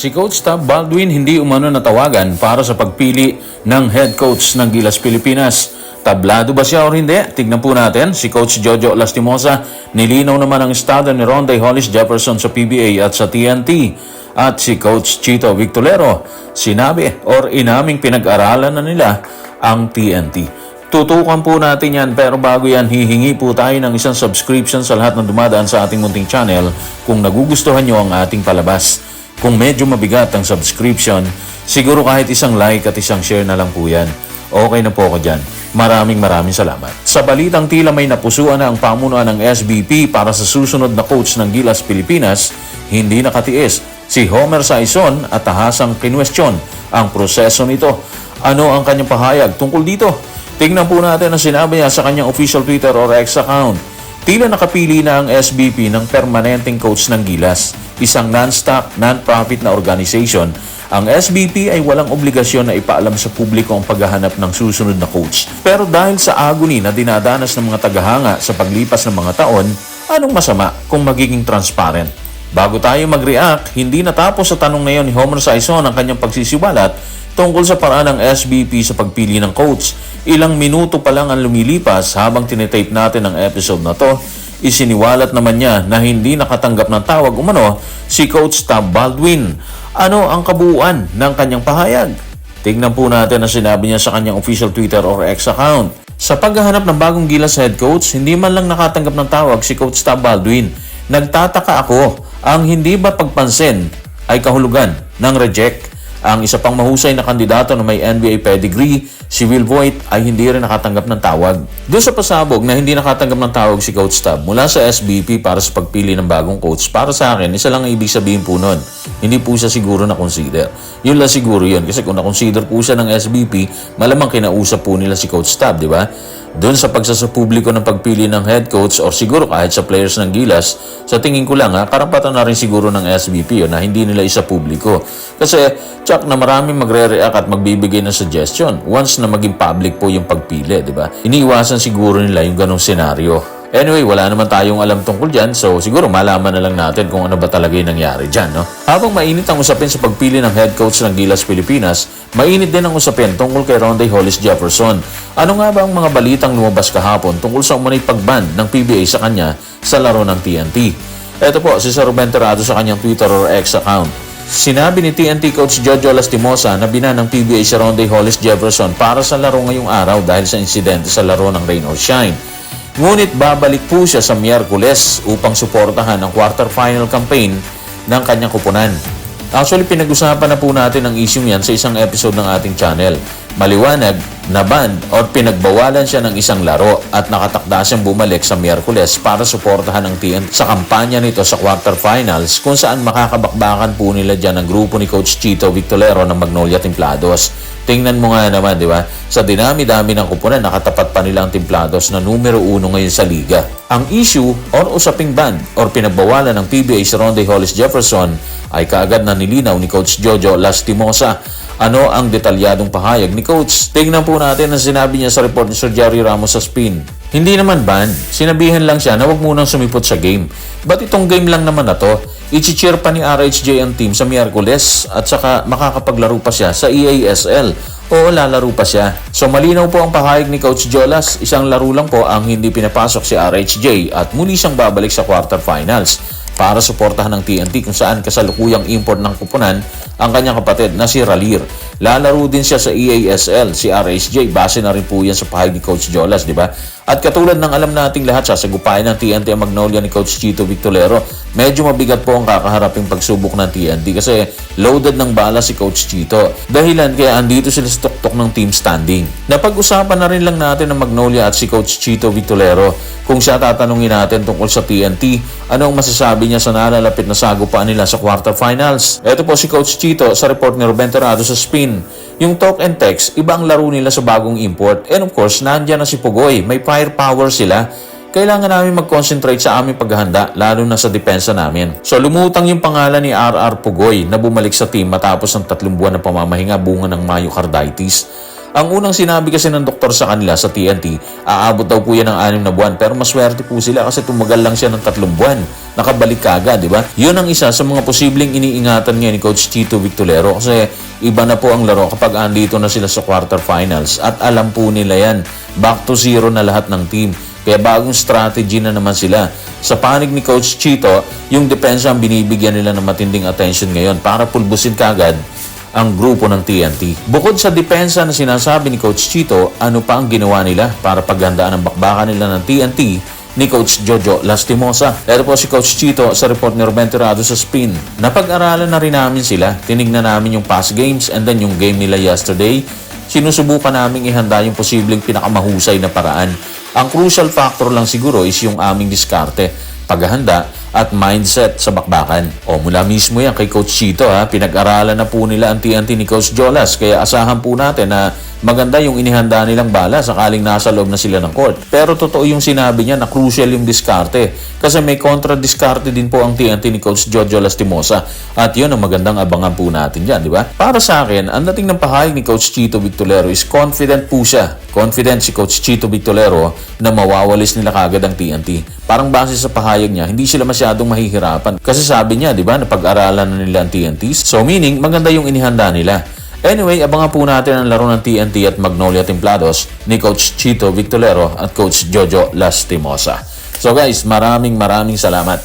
si Coach Tab Baldwin hindi umano natawagan para sa pagpili ng head coach ng Gilas Pilipinas. Tablado ba siya o hindi? Tignan po natin. Si Coach Jojo Lastimosa, nilinaw naman ang estado ni Ronday Hollis Jefferson sa PBA at sa TNT. At si Coach Chito Victolero, sinabi or inaming pinag-aralan na nila ang TNT. Tutukan po natin yan pero bago yan hihingi po tayo ng isang subscription sa lahat ng dumadaan sa ating munting channel kung nagugustuhan nyo ang ating palabas. Kung medyo mabigat ang subscription, siguro kahit isang like at isang share na lang po yan. Okay na po ako dyan. Maraming maraming salamat. Sa balitang tila may napusuan na ang pamunuan ng SBP para sa susunod na coach ng Gilas Pilipinas, hindi nakatiis si Homer Saison at tahasang kinwestiyon ang proseso nito. Ano ang kanyang pahayag tungkol dito? Tingnan po natin ang sinabi niya sa kanyang official Twitter or X account. Tila nakapili na ang SBP ng permanenteng coach ng Gilas, isang non-stock, non-profit na organization. Ang SBP ay walang obligasyon na ipaalam sa publiko ang paghahanap ng susunod na coach. Pero dahil sa agony na dinadanas ng mga tagahanga sa paglipas ng mga taon, anong masama kung magiging transparent? Bago tayo mag-react, hindi natapos sa tanong na yon ni Homer Saison ang kanyang pagsisiwalat tungkol sa paraan ng SBP sa pagpili ng coach. Ilang minuto pa lang ang lumilipas habang tinetape natin ang episode na to, isiniwalat naman niya na hindi nakatanggap ng tawag umano si Coach Tab Baldwin. Ano ang kabuuan ng kanyang pahayag? Tignan po natin ang sinabi niya sa kanyang official Twitter or X account. Sa paghahanap ng bagong Gilas head coach, hindi man lang nakatanggap ng tawag si Coach Tab Baldwin. Nagtataka ako, ang hindi ba pagpansin ay kahulugan ng reject ang isa pang mahusay na kandidato na may NBA pedigree, si Will Voigt, ay hindi rin nakatanggap ng tawag. Doon sa pasabog na hindi nakatanggap ng tawag si Coach Tab mula sa SBP para sa pagpili ng bagong coach, para sa akin, isa lang ang ibig sabihin po nun. Hindi po siya siguro na-consider. Yun lang siguro yun. Kasi kung na-consider po siya ng SBP, malamang kinausap po nila si Coach Tab, di ba? Doon sa pagsasapubliko ng pagpili ng head coach or siguro kahit sa players ng Gilas, sa tingin ko lang ha, karapatan na rin siguro ng SBP yun na hindi nila isa publiko. Kasi tsak na maraming magre-react at magbibigay ng suggestion once na maging public po yung pagpili, di ba? Iniiwasan siguro nila yung ganong senaryo. Anyway, wala naman tayong alam tungkol dyan, so siguro malaman na lang natin kung ano ba talaga yung nangyari dyan, no? Habang mainit ang usapin sa pagpili ng head coach ng Gilas Pilipinas, mainit din ang usapin tungkol kay Ronday Hollis Jefferson. Ano nga ba ang mga balitang lumabas kahapon tungkol sa umunay pagban ng PBA sa kanya sa laro ng TNT? Ito po, si Sir Ruben Terrado sa kanyang Twitter or X account. Sinabi ni TNT coach Jojo Lastimosa na bina ng PBA si Ronday Hollis Jefferson para sa laro ngayong araw dahil sa insidente sa laro ng Rain or Shine. Ngunit babalik po siya sa Miyerkules upang suportahan ang quarterfinal campaign ng kanyang kupunan. Actually, pinag-usapan na po natin ang issue yan sa isang episode ng ating channel. Maliwanag, naban or pinagbawalan siya ng isang laro at nakatakda siyang bumalik sa Miyerkules para suportahan ang TN sa kampanya nito sa quarterfinals kung saan makakabakbakan po nila dyan ang grupo ni Coach Chito Victolero ng Magnolia Templados. Tingnan mo nga naman, di ba? Sa dinami-dami ng kupunan, nakatapat pa nila ang Templados na numero uno ngayon sa liga. Ang issue or usaping ban or pinagbawalan ng PBA si Ronde Hollis Jefferson ay kaagad na nilinaw ni Coach Jojo Lastimosa. Ano ang detalyadong pahayag ni Coach? Tingnan po natin ang sinabi niya sa report ni Sir Jerry Ramos sa spin. Hindi naman ban, sinabihan lang siya na huwag munang sumipot sa game. Ba't itong game lang naman na to? Ichi-cheer pa ni RHJ ang team sa Miyerkules at saka makakapaglaro pa siya sa EASL. Oo, lalaro pa siya. So malinaw po ang pahayag ni Coach Jolas, isang laro lang po ang hindi pinapasok si RHJ at muli siyang babalik sa quarterfinals para suportahan ng TNT kung saan kasalukuyang import ng kupunan ang kanyang kapatid na si Ralir. Lalaro din siya sa EASL, si RHJ, base na rin po yan sa pahayag ni Coach Jolas, di ba? At katulad ng alam nating lahat, sasagupayan ng TNT ang Magnolia ni Coach Chito Victolero. Medyo mabigat po ang kakaharaping pagsubok ng TNT kasi loaded ng bala si Coach Chito. Dahilan kaya andito sila sa tuktok ng team standing. Napag-usapan na rin lang natin ng Magnolia at si Coach Chito Victolero. Kung siya tatanungin natin tungkol sa TNT, ano ang masasabi niya sa nalalapit na sagupaan nila sa quarterfinals? Ito po si Coach Chito sa report ni Ruben Terrado sa Spin. Yung talk and text, iba ang laro nila sa bagong import. And of course, nandyan na si Pugoy. May firepower sila. Kailangan namin mag-concentrate sa aming paghahanda, lalo na sa depensa namin. So lumutang yung pangalan ni RR Pugoy na bumalik sa team matapos ng tatlong buwan na pamamahinga bunga ng myocarditis. Ang unang sinabi kasi ng doktor sa kanila sa TNT, aabot daw po yan ng anim na buwan pero maswerte po sila kasi tumagal lang siya ng tatlong buwan. Nakabalik kagad, di ba? Yun ang isa sa mga posibleng iniingatan ngayon ni Coach Chito Victolero kasi iba na po ang laro kapag andito na sila sa quarterfinals at alam po nila yan. Back to zero na lahat ng team. Kaya bagong strategy na naman sila. Sa panig ni Coach Chito, yung depensa ang binibigyan nila ng matinding attention ngayon para pulbusin kagad ang grupo ng TNT. Bukod sa depensa na sinasabi ni Coach Chito, ano pa ang ginawa nila para paghandaan ang bakbakan nila ng TNT ni Coach Jojo Lastimosa. Ito po si Coach Chito sa report ni Ruben Tirado sa Spin. Napag-aralan na rin namin sila. Tinignan namin yung past games and then yung game nila yesterday. Sinusubukan namin ihanda yung posibleng pinakamahusay na paraan. Ang crucial factor lang siguro is yung aming diskarte, paghahanda at mindset sa bakbakan. O mula mismo yan kay Coach Chito ha, pinag-aralan na po nila ang TNT ni Coach Jolas kaya asahan po natin na maganda yung inihanda nilang bala sakaling nasa loob na sila ng court. Pero totoo yung sinabi niya na crucial yung diskarte kasi may kontra-diskarte din po ang TNT ni Coach Jojo Lastimosa at yun ang magandang abangan po natin dyan, di ba? Para sa akin, ang dating ng pahayag ni Coach Chito Victolero is confident po siya. Confident si Coach Chito Victolero na mawawalis nila kagad ang TNT. Parang base sa pahayag niya, hindi sila masyadong mahihirapan. Kasi sabi niya, di ba, napag-aralan na nila ang TNT. So meaning, maganda yung inihanda nila. Anyway, abangan po natin ang laro ng TNT at Magnolia Templados ni Coach Chito Victolero at Coach Jojo Lastimosa. So guys, maraming maraming salamat.